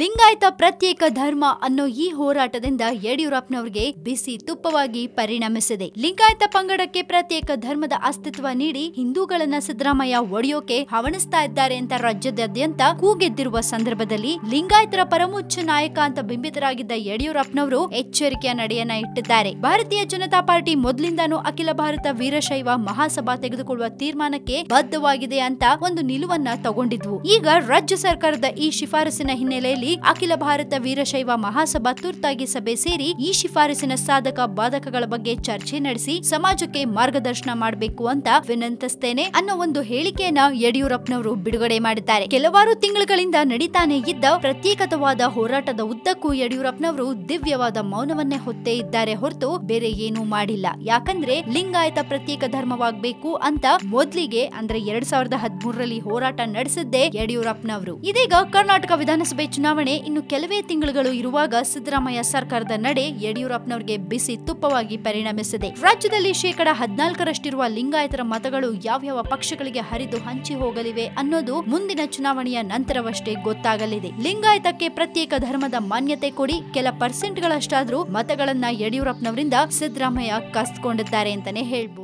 ಲಿಂಗಾಯತ ಪ್ರತ್ಯೇಕ ಧರ್ಮ ಅನ್ನೋ ಈ ಹೋರಾಟದಿಂದ ಯಡಿಯೂರಪ್ಪನವರಿಗೆ ಬಿಸಿ ತುಪ್ಪವಾಗಿ ಪರಿಣಮಿಸಿದೆ. ಲಿಂಗಾಯತ ಪಂಗಡಕ್ಕೆ ಪ್ರತ್ಯೇಕ ಧರ್ಮದ ಅಸ್ತಿತ್ವ ನೀಡಿ ಹಿಂದೂಗಳನ್ನ ಸಿದ್ದರಾಮಯ್ಯ ಒಡೆಯೋಕೆ ಹವಣಿಸ್ತಾ ಇದ್ದಾರೆ ಅಂತ ರಾಜ್ಯದಾದ್ಯಂತ ಕೂಗೆದ್ದಿರುವ ಸಂದರ್ಭದಲ್ಲಿ ಲಿಂಗಾಯತರ ಪರಮೋಚ್ಚ ನಾಯಕ ಅಂತ ಬಿಂಬಿತರಾಗಿದ್ದ ಯಡಿಯೂರಪ್ಪನವರು ಎಚ್ಚರಿಕೆಯ ನಡೆಯನ್ನ ಇಟ್ಟಿದ್ದಾರೆ. ಭಾರತೀಯ ಜನತಾ ಪಾರ್ಟಿ ಮೊದಲಿಂದಾನು ಅಖಿಲ ಭಾರತ ವೀರಶೈವ ಮಹಾಸಭಾ ತೆಗೆದುಕೊಳ್ಳುವ ತೀರ್ಮಾನಕ್ಕೆ ಬದ್ಧವಾಗಿದೆ ಅಂತ ಒಂದು ನಿಲುವನ್ನ ತಗೊಂಡಿದ್ವು. ಈಗ ರಾಜ್ಯ ಸರ್ಕಾರದ ಈ ಶಿಫಾರಸಿನ ಹಿನ್ನೆಲೆಯಲ್ಲಿ ಅಖಿಲ ಭಾರತ ವೀರಶೈವ ಮಹಾಸಭಾ ತುರ್ತಾಗಿ ಸಭೆ ಸೇರಿ ಈ ಶಿಫಾರಸಿನ ಸಾಧಕ ಬಾಧಕಗಳ ಬಗ್ಗೆ ಚರ್ಚೆ ನಡೆಸಿ ಸಮಾಜಕ್ಕೆ ಮಾರ್ಗದರ್ಶನ ಮಾಡಬೇಕು ಅಂತ ವಿನಂತಿಸ್ತೇನೆ ಅನ್ನೋ ಒಂದು ಹೇಳಿಕೆಯನ್ನ ಯಡಿಯೂರಪ್ಪನವರು ಬಿಡುಗಡೆ ಮಾಡಿದ್ದಾರೆ. ಕೆಲವಾರು ತಿಂಗಳುಗಳಿಂದ ನಡೀತಾನೆ ಇದ್ದ ಪ್ರತ್ಯೇಕತವಾದ ಹೋರಾಟದ ಉದ್ದಕ್ಕೂ ಯಡಿಯೂರಪ್ಪನವರು ದಿವ್ಯವಾದ ಮೌನವನ್ನೇ ಹೊತ್ತೇ ಇದ್ದಾರೆ ಹೊರತು ಬೇರೆ ಏನೂ ಮಾಡಿಲ್ಲ. ಯಾಕಂದ್ರೆ ಲಿಂಗಾಯತ ಪ್ರತ್ಯೇಕ ಧರ್ಮವಾಗಬೇಕು ಅಂತ ಮೊದ್ಲಿಗೆ ಅಂದ್ರೆ ಎರಡ್ ಸಾವಿರದ ಹದಿಮೂರರಲ್ಲಿ ಹೋರಾಟ ನಡೆಸಿದ್ದೇ ಯಡಿಯೂರಪ್ಪನವರು. ಇದೀಗ ಕರ್ನಾಟಕ ವಿಧಾನಸಭೆ ಚುನಾವಣೆ ಇನ್ನು ಕೆಲವೇ ತಿಂಗಳುಗಳು ಇರುವಾಗ ಸಿದ್ದರಾಮಯ್ಯ ಸರ್ಕಾರದ ನಡೆ ಯಡಿಯೂರಪ್ಪನವರಿಗೆ ಬಿಸಿ ತುಪ್ಪವಾಗಿ ಪರಿಣಮಿಸಿದೆ. ರಾಜ್ಯದಲ್ಲಿ ಶೇಕಡ ಹದಿನಾಲ್ಕರಷ್ಟಿರುವ ಲಿಂಗಾಯತರ ಮತಗಳು ಯಾವ್ಯಾವ ಪಕ್ಷಗಳಿಗೆ ಹರಿದು ಹಂಚಿ ಹೋಗಲಿವೆ ಅನ್ನೋದು ಮುಂದಿನ ಚುನಾವಣೆಯ ನಂತರವಷ್ಟೇ ಗೊತ್ತಾಗಲಿದೆ. ಲಿಂಗಾಯತಕ್ಕೆ ಪ್ರತ್ಯೇಕ ಧರ್ಮದ ಮಾನ್ಯತೆ ಕೊಡಿ, ಕೆಲ ಪರ್ಸೆಂಟ್ಗಳಷ್ಟಾದ್ರೂ ಮತಗಳನ್ನ ಯಡಿಯೂರಪ್ಪನವರಿಂದ ಸಿದ್ದರಾಮಯ್ಯ ಕಸ್ಕೊಂಡಿದ್ದಾರೆ ಅಂತಾನೆ ಹೇಳ್ಬೋದು.